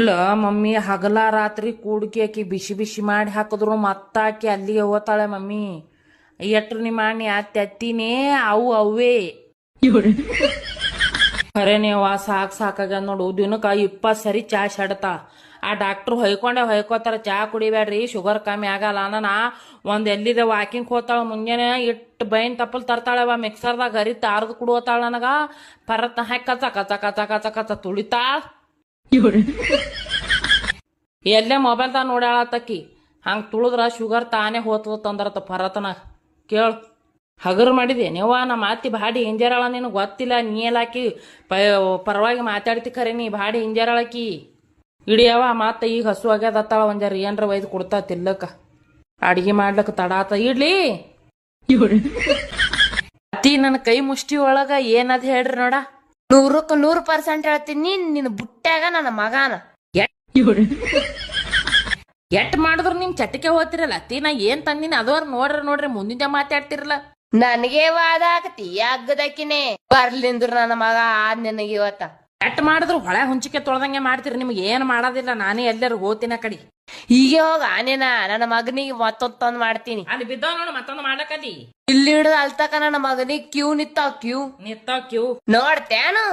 ಇಲ್ಲ, ಮಮ್ಮಿ, ಹಗಲ ರಾತ್ರಿ ಕೂಡ್ಕಿ ಆಕಿ ಬಿಸಿ ಬಿಸಿ ಮಾಡಿ ಹಾಕಿದ್ರು, ಮತ್ತ ಆಕಿ ಅಲ್ಲಿಗೆ ಹೋತಾಳೆ ಮಮ್ಮಿ. ಎಟ್ರು ನಿಮ್ಮ ಅಣ್ಣಿ ಆ ಅತ್ತಿನೇ ಅವು ಅವೇ ಖರೇನೇವ ಸಾಕ್ ಸಾಕಾಗ್ಯದ ನೋಡು, ದಿನಕ್ಕೆ ಇಪ್ಪತ್ತು ಸರಿ ಚಾ ಶಡ್ತಾ. ಆ ಡಾಕ್ಟರ್ ಹೊಯ್ಕೊಂಡೆ, ಹೊಯ್ಕೋತಾರ, ಚಾ ಕುಡಿಬೇಡ್ರಿ ಶುಗರ್ ಕಮ್ಮಿ ಆಗಲ್ಲ ಅನ್ನನ. ಒಂದು ಎಲ್ಲಿದೆ ವಾಕಿಂಗ್ ಹೋತಾಳ ಮುಂಜಾನೆ ಇಟ್ಟು ಬೈನ್ ತಪ್ಪಲ್ ತರ್ತಾಳವ ಮಿಕ್ಸರ್ದಾಗ ಹರಿತ ತಾರ್ದು ಕುಡುವತಾಳ ನನಗ. ಪರತ್ನ ಹಾಕಿ ಕಚ ಕಚ ಕಚ ಕಚ ಕಚ ಎಲ್ಲೇ ಮೊಬೈಲ್ದಾಗ ನೋಡ್ಯಾಳತ್ತಕ್ಕಿ ಹಂಗ ತುಳಿದ್ರ ಶುಗರ್ ತಾನೇ ಹೋತದ ತಂದ್ರತ ಪರತನ. ಕೇಳು. ಹಗರು ಮಾಡಿದೆ ನೀವ ನಮ್ಮ ಮಾತಿ ಬಾಡಿ ಹಿಂಜರಾಳ ನಿನಗೆ ಗೊತ್ತಿಲ್ಲ ನೀ ಎಲ್ಲಾಕಿ ಪರವಾಗಿ ಮಾತಾಡ್ತಿ ಖರೆ ನೀ ಬಾಡಿ ಹಿಂಜರಾಳಕಿ? ಇಡಿಯವ ಮಾತ ಈಗ ಹಸು ಆಗ್ಯದತ್ತಾಳ ಒಂಜಾರ ಏನರ ಒಯ್ದು ಕೊಡ್ತಾ ತಿಲ್ಲಕ. ಅಡಿಗೆ ಮಾಡ್ಲಕ್ಕ ತಡ ಆತ ಇಡ್ಲಿ? ಅತ್ತಿ ನನ್ನ ಕೈ ಮುಷ್ಟಿ ಒಳಗ ಏನದ ಹೇಳ್ರಿ ನೋಡ. ನೂರಕ್ಕ ನೂರು ಪರ್ಸೆಂಟ್ ಹೇಳ್ತೀನಿ ನಿನ್ನ ಬುಟ್ಟ್ಯಾಗ ನನ್ನ ಮಗಾನ. ಎಟ್ ಮಾಡಿದ್ರು ನಿಮ್ ಚಟಿಕೆ ಹೋತಿರಲ್ಲ ಅತ್ತಿ ನಾ ಏನ್ ತಂದಿನಿ? ಅದವ್ರ ನೋಡ್ರಿ ನೋಡ್ರಿ ಮುಂದಿನ ಮಾತಾಡ್ತಿರಲ್ಲ. ನನಗೆ ವಾದ ಆಗತಿ ಅಗ್ಗದಕ್ಕಿನೇ ಬರ್ಲಿಂದ್ರ ನನ್ನ ಮಗ ಆದ್ ನಿನಗೆ ಇವತ್ತ ಎಟ್ ಮಾಡಿದ್ರು ಹೊಳೆ ಹುಂಚಿಕೆ ತೊಳ್ದಂಗೆ ಮಾಡ್ತಿರಿ ನಿಮ್ಗೆ ಏನ್ ಮಾಡೋದಿಲ್ಲ ನಾನೇ ಎಲ್ಲರೂ ಹೋತಿನ ಕಡಿ. ಈಗ ಹೋಗ ಆನೇನ ನನ್ನ ಮಗನಿಗೆ ಮತ್ತೊಂದ್ ತಂದ್ ಮಾಡ್ತೀನಿ. ಅಲ್ಲಿ ಬಿದ್ದಾವ ನೋಡು ಮತ್ತೊಂದು ಇಲ್ಲಿ ಹಿಡಿದು ಅಲ್ತಕ ನನ್ನ ಮಗನಿಗೆ ಕ್ಯೂ ನಿತ್ತ ಕ್ಯೂ. ನಿತ್ತ ಕ್ಯೂ. ನೋಡ್ತೇನು